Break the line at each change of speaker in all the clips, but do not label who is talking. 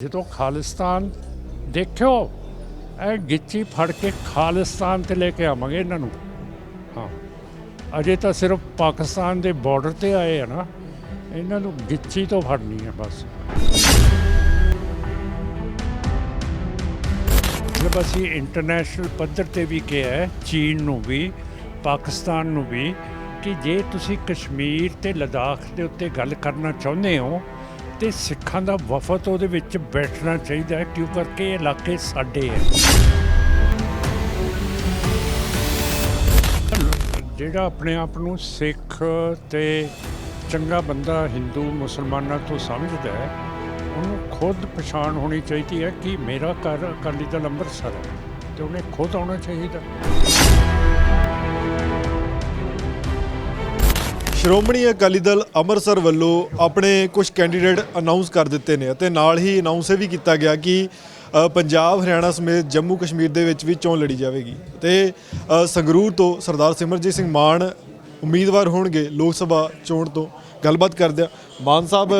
ਜਦੋਂ ਖਾਲਿਸਤਾਨ ਦੇਖਿਓ, ਇਹ ਗਿੱਚੀ ਫੜ ਕੇ ਖਾਲਿਸਤਾਨ ਤੇ ਲੈ ਕੇ ਆਵਾਂਗੇ ਇਹਨਾਂ ਨੂੰ। ਹਾਂ, ਅਜੇ ਤਾਂ ਸਿਰਫ ਪਾਕਿਸਤਾਨ ਦੇ ਬਾਰਡਰ ਤੇ ਆਏ ਆ ਨਾ, ਇਹਨਾਂ ਨੂੰ ਗਿੱਚੀ ਤੋਂ ਫੜਨੀ ਹੈ ਬਸ। ਜਦ ਅਸੀਂ ਇੰਟਰਨੈਸ਼ਨਲ ਪੱਧਰ ਤੇ ਵੀ ਕਿਹਾ ਹੈ, ਚੀਨ ਨੂੰ ਵੀ, ਪਾਕਿਸਤਾਨ ਨੂੰ ਵੀ, ਕਿ ਜੇ ਤੁਸੀਂ ਕਸ਼ਮੀਰ ਤੇ ਲਦਾਖ ਦੇ ਉੱਤੇ ਗੱਲ ਕਰਨਾ ਚਾਹੁੰਦੇ ਹੋ ਤੇ ਸਿੱਖਾਂ ਦਾ ਵਫਦ ਉਹਦੇ ਵਿੱਚ ਬੈਠਣਾ ਚਾਹੀਦਾ ਹੈ, ਕਿਉਂ ਕਰਕੇ ਇਹ ਇਲਾਕੇ ਸਾਡੇ ਹੈ। ਜਿਹੜਾ ਆਪਣੇ ਆਪ ਨੂੰ ਸਿੱਖ ਤੇ ਚੰਗਾ ਬੰਦਾ ਹਿੰਦੂ, ਮੁਸਲਮਾਨਾਂ ਤੋਂ ਸਮਝਦਾ ਹੈ, ਉਹਨੂੰ ਖੁਦ ਪਛਾਣ ਹੋਣੀ ਚਾਹੀਦੀ ਹੈ ਕਿ ਮੇਰਾ ਘਰ ਅਕਾਲੀ ਦਲ ਅੰਮ੍ਰਿਤਸਰ ਹੈ ਤੇ ਉਹਨੇ ਖੁਦ ਆਉਣਾ ਚਾਹੀਦਾ।
ਸ਼੍ਰੋਮਣੀ ਅਕਾਲੀ ਦਲ ਅੰਮ੍ਰਿਤਸਰ ਵੱਲੋਂ ਆਪਣੇ ਕੁਝ ਕੈਂਡੀਡੇਟ ਅਨਾਉਂਸ ਕਰ ਦਿੱਤੇ ਨੇ ਅਤੇ ਨਾਲ ਹੀ ਅਨਾਉਂਸ ਇਹ ਵੀ ਕੀਤਾ ਗਿਆ ਕਿ ਪੰਜਾਬ, ਹਰਿਆਣਾ ਸਮੇਤ ਜੰਮੂ ਕਸ਼ਮੀਰ ਦੇ ਵਿੱਚ ਵੀ ਚੋਣ ਲੜੀ ਜਾਵੇਗੀ। ਤੇ ਸੰਗਰੂਰ ਤੋਂ ਸਰਦਾਰ ਸਿਮਰਜੀਤ ਸਿੰਘ ਮਾਨ ਉਮੀਦਵਾਰ ਹੋਣਗੇ ਲੋਕ ਸਭਾ ਚੋਣ ਤੋਂ। ਗੱਲਬਾਤ ਕਰਦੇ ਆ ਮਾਨ ਸਾਹਿਬ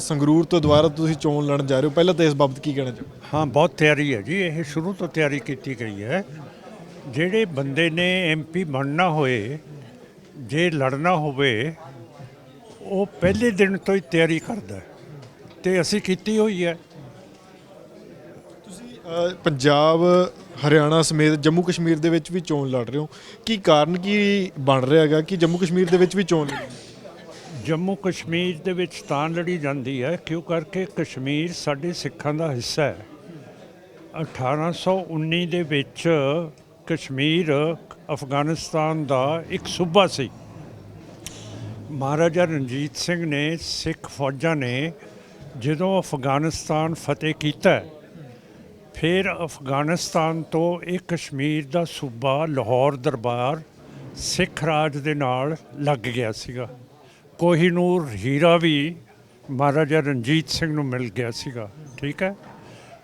ਸੰਗਰੂਰ ਤੋਂ ਦੁਬਾਰਾ ਤੁਸੀਂ ਚੋਣ ਲੜਨ ਜਾ ਰਹੇ ਹੋ। ਪਹਿਲਾਂ ਤਾਂ ਇਸ ਬਾਬਤ ਕੀ ਕਹਿਣਾ ਚਾਹੋ
ਹਾਂ, ਬਹੁਤ ਤਿਆਰੀ ਹੈ ਜੀ। ਇਹ ਸ਼ੁਰੂ ਤੋਂ ਤਿਆਰੀ ਕੀਤੀ ਗਈ ਹੈ। ਜਿਹੜੇ ਬੰਦੇ ਨੇ ਐਮਪੀ ਬਣਨਾ ਹੋਏ ਜੇ ਲੜਨਾ ਹੋਵੇ ਉਹ ਪਹਿਲੇ ਦਿਨ ਤੋਂ ਹੀ ਤਿਆਰੀ ਕਰਦਾ ਹੈ। ਤੇ ਅਸੀਂ ਕੀਤੀ ਹੋਈ ਹੈ।
ਅ, ਪੰਜਾਬ ਹਰਿਆਣਾ ਸਮੇਤ ਜੰਮੂ ਕਸ਼ਮੀਰ ਦੇ ਵਿੱਚ ਵੀ ਚੋਣ ਲੜ ਰਹੇ ਹੋ। ਕੀ ਕਾਰਨ ਕੀ ਬਣ ਰਿਹਾ ਹੈਗਾ ਕਿ ਜੰਮੂ ਕਸ਼ਮੀਰ ਦੇ ਵਿੱਚ ਵੀ ਚੋਣ
ਜੰਮੂ ਕਸ਼ਮੀਰ ਦੇ ਵਿੱਚ ਤਾਂ ਲੜੀ ਜਾਂਦੀ ਹੈ ਕਿਉਂ ਕਰਕੇ? ਕਸ਼ਮੀਰ ਸਾਡੇ ਸਿੱਖਾਂ ਦਾ ਹਿੱਸਾ ਹੈ। 1819 ਦੇ ਵਿੱਚ ਕਸ਼ਮੀਰ ਅਫਗਾਨਿਸਤਾਨ ਦਾ ਇੱਕ ਸੂਬਾ ਸੀ। ਮਹਾਰਾਜਾ ਰਣਜੀਤ ਸਿੰਘ ਨੇ ਸਿੱਖ ਫੌਜਾਂ ਨੇ ਜਦੋਂ ਅਫਗਾਨਿਸਤਾਨ ਫਤਿਹ ਕੀਤਾ, ਫਿਰ ਅਫਗਾਨਿਸਤਾਨ ਤੋਂ ਇਹ ਕਸ਼ਮੀਰ ਦਾ ਸੂਬਾ ਲਾਹੌਰ ਦਰਬਾਰ ਸਿੱਖ ਰਾਜ ਦੇ ਨਾਲ ਲੱਗ ਗਿਆ ਸੀਗਾ। ਕੋਹੀਨੂਰ ਹੀਰਾ ਵੀ ਮਹਾਰਾਜਾ ਰਣਜੀਤ ਸਿੰਘ ਨੂੰ ਮਿਲ ਗਿਆ ਸੀਗਾ। ਠੀਕ ਹੈ?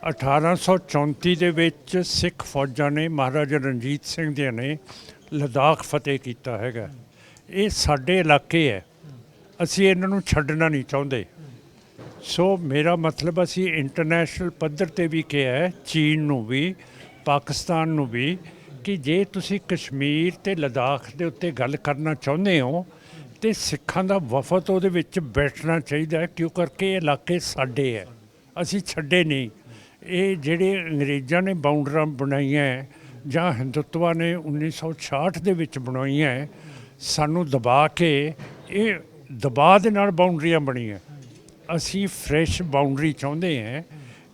1834 ਦੇ ਵਿੱਚ ਸਿੱਖ ਫੌਜਾਂ ਨੇ ਮਹਾਰਾਜਾ ਰਣਜੀਤ ਸਿੰਘ ਦੇ ਨੇ ਲਦਾਖ ਫਤਿਹ ਕੀਤਾ ਹੈਗਾ। ਇਹ ਸਾਡੇ ਇਲਾਕੇ ਹੈ। ਅਸੀਂ ਇਹਨਾਂ ਨੂੰ ਛੱਡਣਾ ਨਹੀਂ ਚਾਹੁੰਦੇ। ਸੋ ਮੇਰਾ ਮਤਲਬ ਅਸੀਂ ਇੰਟਰਨੈਸ਼ਨਲ ਪੱਧਰ ਤੇ ਵੀ ਕਿਹਾ ਹੈ, ਚੀਨ ਨੂੰ ਵੀ, ਪਾਕਿਸਤਾਨ ਨੂੰ ਵੀ, ਕਿ ਜੇ ਤੁਸੀਂ ਕਸ਼ਮੀਰ ਤੇ ਲਦਾਖ ਦੇ ਉੱਤੇ ਗੱਲ ਕਰਨਾ ਚਾਹੁੰਦੇ ਹੋ, ਤੇ ਸਿੱਖਾਂ ਦਾ ਵਫਦ ਉਹਦੇ ਵਿੱਚ ਬੈਠਣਾ ਚਾਹੀਦਾ ਕਿਉਂ ਕਰਕੇ ਇਹ ਇਲਾਕੇ ਸਾਡੇ ਹੈ। ਅਸੀਂ ਛੱਡੇ ਨਹੀਂ। ਇਹ ਜਿਹੜੇ ਅੰਗਰੇਜ਼ਾਂ ਨੇ ਬਾਉਂਡਰਾਂ ਬਣਾਈਆਂ ਜਾਂ ਹਿੰਦੁੱਤਵਾ ਨੇ 1966 ਦੇ ਵਿੱਚ ਬਣਾਈਆਂ ਸਾਨੂੰ ਦਬਾ ਕੇ ਇਹ ਦਬਾਅ ਦੇ ਨਾਲ ਬਾਉਂਡਰੀਆਂ ਬਣੀਆਂ ਅਸੀਂ ਫਰੈਸ਼ ਬਾਉਂਡਰੀ ਚਾਹੁੰਦੇ ਹਾਂ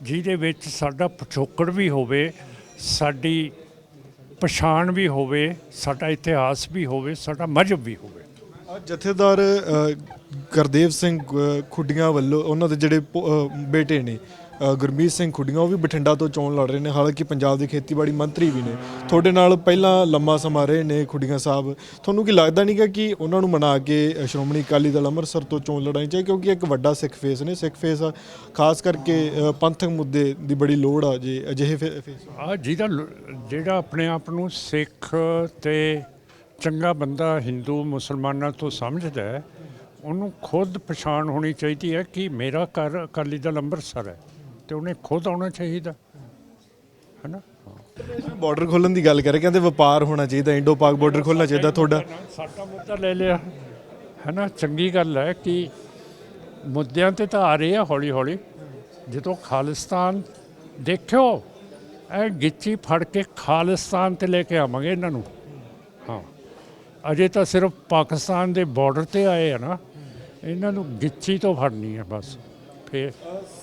ਜਿਹਦੇ ਵਿੱਚ ਸਾਡਾ ਪਿਛੋਕੜ ਵੀ ਹੋਵੇ ਸਾਡੀ ਪਛਾਣ ਵੀ ਹੋਵੇ ਸਾਡਾ ਇਤਿਹਾਸ ਵੀ ਹੋਵੇ ਸਾਡਾ ਮਜ਼ਹਬ ਵੀ ਹੋਵੇ।
ਜਥੇਦਾਰ ਗੁਰਦੇਵ ਸਿੰਘ ਅ, ਖੁੱਡੀਆਂ ਵੱਲੋਂ ਉਹਨਾਂ ਦੇ ਜਿਹੜੇ ਪੋ- ਬੇਟੇ ਨੇ ਗੁਰਮੀਤ ਸਿੰਘ ਖੁੱਡੀਆਂ, ਉਹ ਵੀ ਬਠਿੰਡਾ ਤੋਂ ਚੋਣ ਲੜ ਰਹੇ ਨੇ। ਹਾਲਾਂਕਿ ਪੰਜਾਬ ਦੇ ਖੇਤੀਬਾੜੀ ਮੰਤਰੀ ਵੀ ਨੇ। ਤੁਹਾਡੇ ਨਾਲ ਪਹਿਲਾਂ ਲੰਮਾ ਸਮਾਂ ਰਹੇ ਨੇ ਖੁੱਡੀਆਂ ਸਾਹਿਬ। ਤੁਹਾਨੂੰ ਕੀ ਲੱਗਦਾ ਨਹੀਂਗਾ ਕਿ ਉਹਨਾਂ ਨੂੰ ਮਨਾ ਕੇ ਸ਼੍ਰੋਮਣੀ ਅਕਾਲੀ ਦਲ ਅੰਮ੍ਰਿਤਸਰ ਤੋਂ ਚੋਣ ਲੜਾਈ ਚਾਹੀਏ ਕਿਉਂਕਿ ਇੱਕ ਵੱਡਾ ਸਿੱਖ ਫੇਸ ਨੇ। ਸਿੱਖ ਫੇਸ ਖਾਸ ਕਰਕੇ ਪੰਥਕ ਮੁੱਦੇ ਦੀ ਬੜੀ ਲੋੜ ਆ ਜੇ, ਅਜਿਹੇ ਫੇ- ਫੇਸ
ਆ। ਜਿਹਦਾ ਜਿਹੜਾ ਆਪਣੇ ਆਪ ਨੂੰ ਸਿੱਖ ਤੇ ਚੰਗਾ ਬੰਦਾ ਹਿੰਦੂ, ਮੁਸਲਮਾਨਾਂ ਤੋਂ ਸਮਝਦਾ ਹੈ, ਉਹਨੂੰ ਖੁਦ ਪਛਾਣ ਹੋਣੀ ਚਾਹੀਦੀ ਹੈ ਕਿ ਮੇਰਾ ਘਰ ਅਕਾਲੀ ਦਲ ਅੰਮ੍ਰਿਤਸਰ ਹੈ। ਤੇ ਉਹਨੇ ਖੁਦ ਆਉਣਾ ਚਾਹੀਦਾ। ਹੈਨਾ?
ਬਾਰਡਰ ਖੋਲਣ ਦੀ ਗੱਲ ਕਰ ਰਹੇ ਕਹਿੰਦੇ ਵਪਾਰ ਹੋਣਾ ਚਾਹੀਦਾ ਇੰਡੋ ਪਾਕ ਬਾਰਡਰ ਖੋਲਣਾ ਚਾਹੀਦਾ ਤੁਹਾਡਾ।
ਸਾਡਾ ਮੁੱਦਾ ਲੈ ਲਿਆ। ਹੈਨਾ? ਚੰਗੀ ਗੱਲ ਹੈ ਕਿ ਮੁੱਦਿਆਂ ਤੇ ਤਾਂ ਆ ਰਹੇ ਆ ਹੌਲੀ ਹੌਲੀ ਜਦੋਂ ਖਾਲਿਸਤਾਨ ਦੇਖਿਓ ਇਹ ਗਿੱਚੀ ਫੜ ਕੇ ਖਾਲਿਸਤਾਨ ਤੇ ਲੈ ਕੇ ਆਵਾਂਗੇ ਇਹਨਾਂ ਨੂੰ। ਹਾਂ। ਅਜੇ ਤਾਂ ਸਿਰਫ ਪਾਕਿਸਤਾਨ ਦੇ ਬਾਰਡਰ ਤੇ ਆਏ ਆ ਨਾ। ਇਹਨਾਂ ਨੂੰ ਗਿੱਚੀ ਤੋਂ ਫੜਨੀ ਹੈ ਬਸ। ਫੇਰ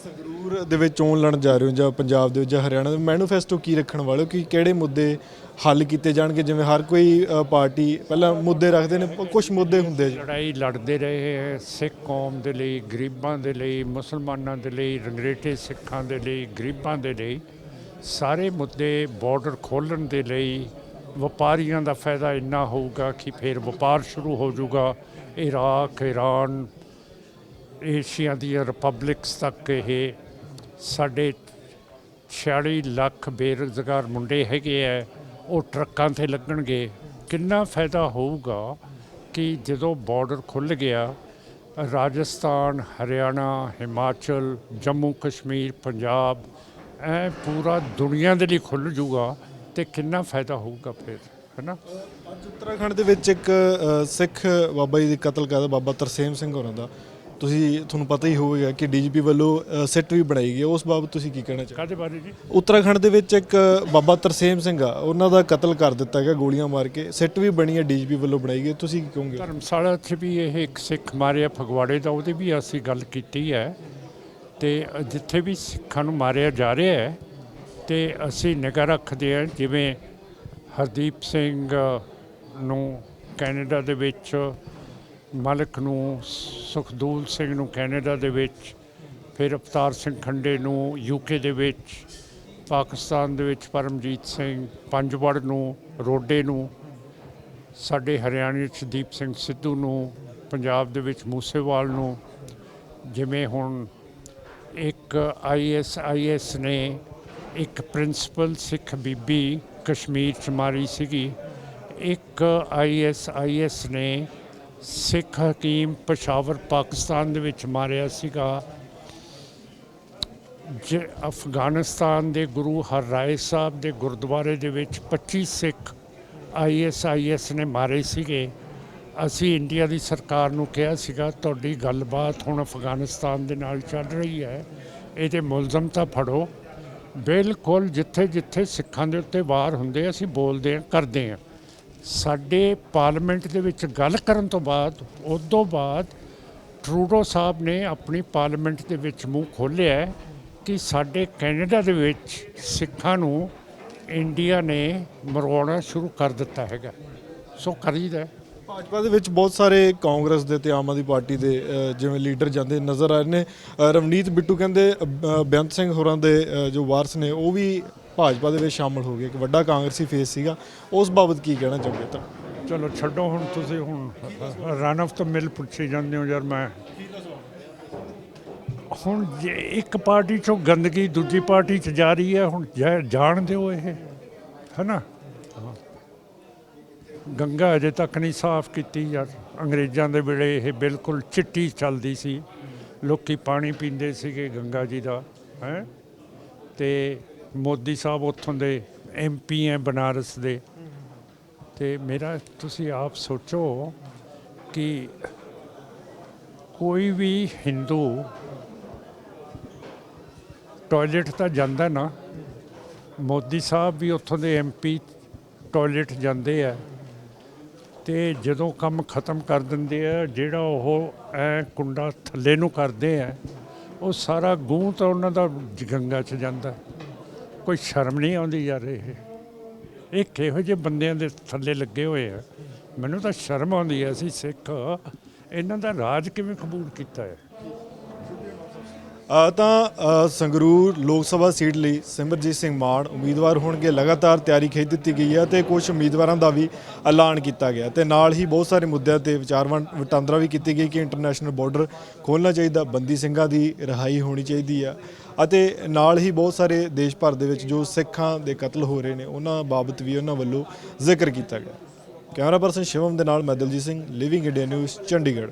ਸੰਗਰੂਰ ਦੇ ਵਿੱਚ ਚੋਣ ਲੜਨ ਜਾ ਰਹੇ ਹੋ ਜਾਂ ਪੰਜਾਬ ਦੇ ਵਿੱਚ ਜਾਂ ਹਰਿਆਣਾ ਦੇ ਮੈਨੀਫੈਸਟੋ ਕੀ ਰੱਖਣ ਵਾਲੇ ਹੋ? ਕਿ ਕਿਹੜੇ ਮੁੱਦੇ ਹੱਲ ਕੀਤੇ ਜਾਣਗੇ? ਜਿਵੇਂ ਹਰ ਕੋਈ ਅ, ਪਾਰਟੀ ਪਹਿਲਾਂ ਮੁੱਦੇ ਰੱਖਦੇ ਨੇ ਕੁਝ ਮੁੱਦੇ ਹੁੰਦੇ ਜੀ।
ਲੜਾਈ ਲੜਦੇ ਰਹੇ ਹੈ ਸਿੱਖ ਕੌਮ ਦੇ ਲਈ ਗਰੀਬਾਂ ਦੇ ਲਈ ਮੁਸਲਮਾਨਾਂ ਦੇ ਲਈ ਰੰਗਰੇਟੇ ਸਿੱਖਾਂ ਦੇ ਲਈ ਗਰੀਬਾਂ ਦੇ ਲਈ ਸਾਰੇ ਮੁੱਦੇ ਬਾਰਡਰ ਖੋਲਣ ਦੇ ਲਈ ਵਪਾਰੀਆਂ ਦਾ ਫਾਇਦਾ ਇੰਨਾ ਹੋਊਗਾ ਕਿ ਫਿਰ ਵਪਾਰ ਸ਼ੁਰੂ ਹੋ ਜਾਊਗਾ। ਇਰਾਕ ਈਰਾਨ ਏਸ਼ੀਆ ਦੀਆਂ ਰਿਪਬਲਿਕਸ ਤੱਕ ਇਹ ਸਾਡੇ 46 ਲੱਖ ਬੇਰੁਜ਼ਗਾਰ ਮੁੰਡੇ ਹੈਗੇ ਆ, ਉਹ ਟਰੱਕਾਂ ਤੇ ਲੱਗਣਗੇ। ਕਿੰਨਾ ਫਾਇਦਾ ਹੋਊਗਾ ਕਿ ਜਦੋਂ ਬਾਰਡਰ ਖੁੱਲ ਗਿਆ, ਰਾਜਸਥਾਨ, ਹਰਿਆਣਾ, ਹਿਮਾਚਲ, ਜੰਮੂ ਕਸ਼ਮੀਰ, ਪੰਜਾਬ, ਐ ਪੂਰਾ ਦੁਨੀਆ ਦੇ ਲਈ ਖੁੱਲ ਜੂਗਾ ਤੇ ਕਿੰਨਾ ਫਾਇਦਾ ਹੋਊਗਾ ਫਿਰ, ਹੈਨਾ?
ਅੱਜ ਉੱਤਰਾਖੰਡ ਦੇ ਵਿੱਚ ਇੱਕ ਸਿੱਖ ਬਾਬਾ ਜੀ ਦੀ ਕਤਲ ਕਰਦਾ, ਬਾਬਾ ਤਰਸੇਮ ਸਿੰਘ ਹੋਰਾਂ ਦਾ। ਤੁਸੀਂ ਤੁਹਾਨੂੰ ਪਤਾ ਹੀ ਹੋਵੇਗਾ ਕਿ ਡੀਜੀਪੀ ਵੱਲੋਂ ਸਿੱਟ ਵੀ ਬਣਾਈ ਗਈ ਹੈ। ਉਸ ਬਾਬਤ ਤੁਸੀਂ ਕੀ ਕਹਿਣਾ ਚਾਹੋਗੇ?
ਕਾਦੇ ਬਾਰੇ ਜੀ?
ਉੱਤਰਾਖੰਡ ਦੇ ਵਿੱਚ ਇੱਕ ਬਾਬਾ ਤਰਸੇਮ ਸਿੰਘ ਆ ਉਹਨਾਂ ਦਾ ਕਤਲ ਕਰ ਦਿੱਤਾ ਗਿਆ ਗੋਲੀਆਂ ਮਾਰ ਕੇ। ਸਿੱਟ ਵੀ ਬਣੀ ਹੈ ਡੀਜੀਪੀ ਵੱਲੋਂ ਬਣਾਈ ਗਈ ਤੁਸੀਂ ਕੀ ਕਹੋਗੇ?
ਧਰਮਸ਼ਾਲਾ 'ਚ ਵੀ ਇਹ ਇੱਕ ਸਿੱਖ ਮਾਰਿਆ ਫਗਵਾੜੇ ਦਾ ਉਹਦੀ ਵੀ ਅਸੀਂ ਗੱਲ ਕੀਤੀ ਹੈ। ਤੇ ਜਿੱਥੇ ਵੀ ਸਿੱਖਾਂ ਨੂੰ ਮਾਰਿਆ ਜਾ ਰਿਹਾ ਹੈ ਤੇ ਅਸੀਂ ਨਿਗਾਹ ਰੱਖਦੇ ਹਾਂ ਜਿਵੇਂ ਹਰਦੀਪ ਸਿੰਘ ਨੂੰ ਕੈਨੇਡਾ ਦੇ ਵਿੱਚ ਮਲਕ ਨੂੰ, ਸੁਖਦੂਲ ਸਿੰਘ ਨੂੰ ਕੈਨੇਡਾ ਦੇ ਵਿੱਚ, ਫਿਰ ਅਵਤਾਰ ਸਿੰਘ ਖੰਡੇ ਨੂੰ ਯੂਕੇ ਦੇ ਵਿੱਚ, ਪਾਕਿਸਤਾਨ ਦੇ ਵਿੱਚ ਪਰਮਜੀਤ ਸਿੰਘ ਪੰਜਵੜ ਨੂੰ, ਰੋਡੇ ਨੂੰ, ਸਾਡੇ ਹਰਿਆਣੇ 'ਚ ਦੀਪ ਸਿੰਘ ਸਿੱਧੂ ਨੂੰ, ਪੰਜਾਬ ਦੇ ਵਿੱਚ ਮੂਸੇਵਾਲ ਨੂੰ, ਜਿਵੇਂ ਹੁਣ ਇੱਕ ਆਈਐਸ ਆਈਐਸ ਨੇ ਇੱਕ ਪ੍ਰਿੰਸੀਪਲ ਸਿੱਖ ਬੀਬੀ ਕਸ਼ਮੀਰ 'ਚ ਮਾਰੀ ਸੀਗੀ, ਇੱਕ ਆਈਐਸ ਆਈਐਸ ਨੇ ਸਿੱਖ ਹਕੀਮ ਪਸ਼ਾਵਰ ਪਾਕਿਸਤਾਨ ਦੇ ਵਿੱਚ ਮਾਰਿਆ ਸੀਗਾ। ਜੇ ਅਫਗਾਨਿਸਤਾਨ ਦੇ ਗੁਰੂ ਹਰ ਰਾਏ ਸਾਹਿਬ ਦੇ ਗੁਰਦੁਆਰੇ ਦੇ ਵਿੱਚ 25 ਸਿੱਖ ਆਈਐਸਆਈਐਸ ਨੇ ਮਾਰੇ ਸੀਗੇ। ਅਸੀਂ ਇੰਡੀਆ ਦੀ ਸਰਕਾਰ ਨੂੰ ਕਿਹਾ ਸੀਗਾ, ਤੁਹਾਡੀ ਗੱਲਬਾਤ ਹੁਣ ਅਫਗਾਨਿਸਤਾਨ ਦੇ ਨਾਲ ਚੱਲ ਰਹੀ ਹੈ। ਇਹਦੇ ਮੁਲਜ਼ਮ ਤਾਂ ਫੜੋ। ਬਿਲਕੁਲ ਜਿੱਥੇ ਜਿੱਥੇ ਸਿੱਖਾਂ ਦੇ ਉੱਤੇ ਵਾਰ ਹੁੰਦੇ ਅਸੀਂ ਬੋਲਦੇ ਹਾਂ ਕਰਦੇ ਹਾਂ ਸਾਡੇ ਪਾਰਲੀਮੈਂਟ ਦੇ ਵਿੱਚ ਗੱਲ ਕਰਨ ਤੋਂ ਬਾਅਦ ਉਸ ਤੋਂ ਬਾਅਦ ਟਰੂਡੋ ਸਾਹਿਬ ਨੇ ਆਪਣੀ ਪਾਰਲੀਮੈਂਟ ਦੇ ਵਿੱਚ ਮੂੰਹ ਖੋਲ੍ਹਿਆ ਕਿ ਸਾਡੇ ਕੈਨੇਡਾ ਦੇ ਵਿੱਚ ਸਿੱਖਾਂ ਨੂੰ ਇੰਡੀਆ ਨੇ ਮਰਵਾਉਣਾ ਸ਼ੁਰੂ ਕਰ ਦਿੱਤਾ ਹੈਗਾ। ਸੋ ਕਰੀਦਾ
ਭਾਜਪਾ ਦੇ ਵਿੱਚ ਬਹੁਤ ਸਾਰੇ ਕਾਂਗਰਸ ਦੇ ਤੇ ਆਮ ਆਦਮੀ ਪਾਰਟੀ ਦੇ ਅ, ਜਿਵੇਂ ਲੀਡਰ ਜਾਂਦੇ ਨਜ਼ਰ ਆ ਰਹੇ ਨੇ। ਅ, ਰਵਨੀਤ ਬਿੱਟੂ ਕਹਿੰਦੇ ਅ, ਬ- ਬੇਅੰਤ ਸਿੰਘ ਹੋਰਾਂ ਦੇ ਅ, ਜੋ ਵਾਰਸ ਨੇ ਉਹ ਵੀ ਭਾਜਪਾ ਦੇ ਵਿੱਚ ਸ਼ਾਮਲ ਹੋ ਗਏ, ਇੱਕ ਵੱਡਾ ਕਾਂਗਰਸੀ ਫੇਸ ਸੀਗਾ। ਉਸ ਬਾਬਤ ਕੀ ਕਹਿਣਾ ਚਾਹੁੰਦੇ ਤਾਂ?
ਚਲੋ, ਛੱਡੋ ਹੁਣ ਤੁਸੀਂ ਹੁਣ ਰਨ ਆਫ ਤੋਂ ਮਿਲ ਪੁੱਛੀ ਜਾਂਦੇ ਹੋ ਯਾਰ ਮੈਂ। ਹੁਣ ਜੇ ਇੱਕ ਪਾਰਟੀ ਚੋਂ ਗੰਦਗੀ ਦੂਜੀ ਪਾਰਟੀ 'ਚ ਜਾ ਰਹੀ ਹੈ, ਹੁਣ ਜਾ- ਜਾਣ ਦਿਓ ਇਹ, ਹੈਨਾ? ਹਾਂ। ਗੰਗਾ ਅਜੇ ਤੱਕ ਨਹੀਂ ਸਾਫ਼ ਕੀਤੀ ਯਾਰ। ਅੰਗਰੇਜ਼ਾਂ ਦੇ ਵੇਲੇ ਇਹ ਬਿਲਕੁਲ ਚਿੱਟੀ ਚੱਲਦੀ ਸੀ। ਲੋਕੀ ਪਾਣੀ ਪੀਂਦੇ ਸੀਗੇ ਗੰਗਾ ਜੀ ਦਾ, ਹੈ? ਤੇ ਮੋਦੀ ਸਾਹਿਬ ਉੱਥੋਂ ਦੇ ਐਮਪੀ ਹੈ ਬਨਾਰਸ ਦੇ। ਤੇ ਮੇਰਾ, ਤੁਸੀਂ ਆਪ ਸੋਚੋ ਕਿ ਕੋਈ ਵੀ ਹਿੰਦੂ ਟਾਇਲਟ ਤਾਂ ਜਾਂਦਾ ਨਾ, ਮੋਦੀ ਸਾਹਿਬ ਵੀ ਉੱਥੋਂ ਦੇ ਐਮਪੀ ਟਾਇਲਟ ਜਾਂਦੇ ਆ ਤੇ ਜਦੋਂ ਕੰਮ ਖਤਮ ਕਰ ਦਿੰਦੇ ਆ, ਜਿਹੜਾ ਉਹ ਐ ਕੁੰਡਾ ਥੱਲੇ ਨੂੰ ਕਰਦੇ ਆ, ਉਹ ਸਾਰਾ ਗੂੰ ਤਾਂ ਉਹਨਾਂ ਦਾ ਗੰਗਾ 'ਚ ਜਾਂਦਾ। ਕੋਈ ਸ਼ਰਮ ਨਹੀਂ ਆਉਂਦੀ ਯਾਰ ਇਹ। ਇਹ ਕਿਹੋ ਜਿਹੇ ਬੰਦਿਆਂ ਦੇ ਥੱਲੇ ਲੱਗੇ ਹੋਏ ਆ। ਮੈਨੂੰ ਤਾਂ ਸ਼ਰਮ ਆਉਂਦੀ ਹੈ ਅਸੀਂ ਸਿੱਖ। ਇਹਨਾਂ ਦਾ ਰਾਜ ਕਿਵੇਂ ਕਬੂਲ ਕੀਤਾ ਹੈ?
ਤਾਂ ਸੰਗਰੂਰ ਲੋਕ ਸਭਾ ਸੀਟ ਲਈ ਸਿਮਰਜੀਤ ਸਿੰਘ ਮਾਨ ਉਮੀਦਵਾਰ ਹੋਣਗੇ। ਲਗਾਤਾਰ ਤਿਆਰੀ ਖੇਡ ਦਿੱਤੀ ਗਈ ਹੈ ਤੇ ਕੁਝ ਉਮੀਦਵਾਰਾਂ ਦਾ ਵੀ ਐਲਾਨ ਕੀਤਾ ਗਿਆ। ਤੇ ਨਾਲ ਹੀ ਬਹੁਤ ਸਾਰੇ ਮੁੱਦਿਆਂ ਤੇ ਵਿਚਾਰ ਵੰ- ਵਟਾਂਦਰਾ ਵੀ ਕੀਤੀ ਗਈ ਕਿ ਇੰਟਰਨੈਸ਼ਨਲ ਬਾਰਡਰ ਖੋਲ੍ਹਣਾ ਚਾਹੀਦਾ, ਬੰਦੀ ਸਿੰਘਾਂ ਦੀ ਰਿਹਾਈ ਹੋਣੀ ਚਾਹੀਦੀ ਆ। ਅਤੇ ਨਾਲ ਹੀ ਬਹੁਤ ਸਾਰੇ ਦੇਸ਼ ਭਰ ਦੇ ਵਿੱਚ ਜੋ ਸਿੱਖਾਂ ਦੇ ਕਤਲ ਹੋ ਰਹੇ ਨੇ, ਉਹਨਾਂ ਬਾਬਤ ਵੀ ਉਹਨਾਂ ਵੱਲੋਂ ਜ਼ਿਕਰ ਕੀਤਾ ਗਿਆ। ਕੈਮਰਾ ਪਰਸਨ ਸ਼ਿਵਮ ਦੇ ਨਾਲ ਮੈਂ Daljit Singh living India news Chandigarh.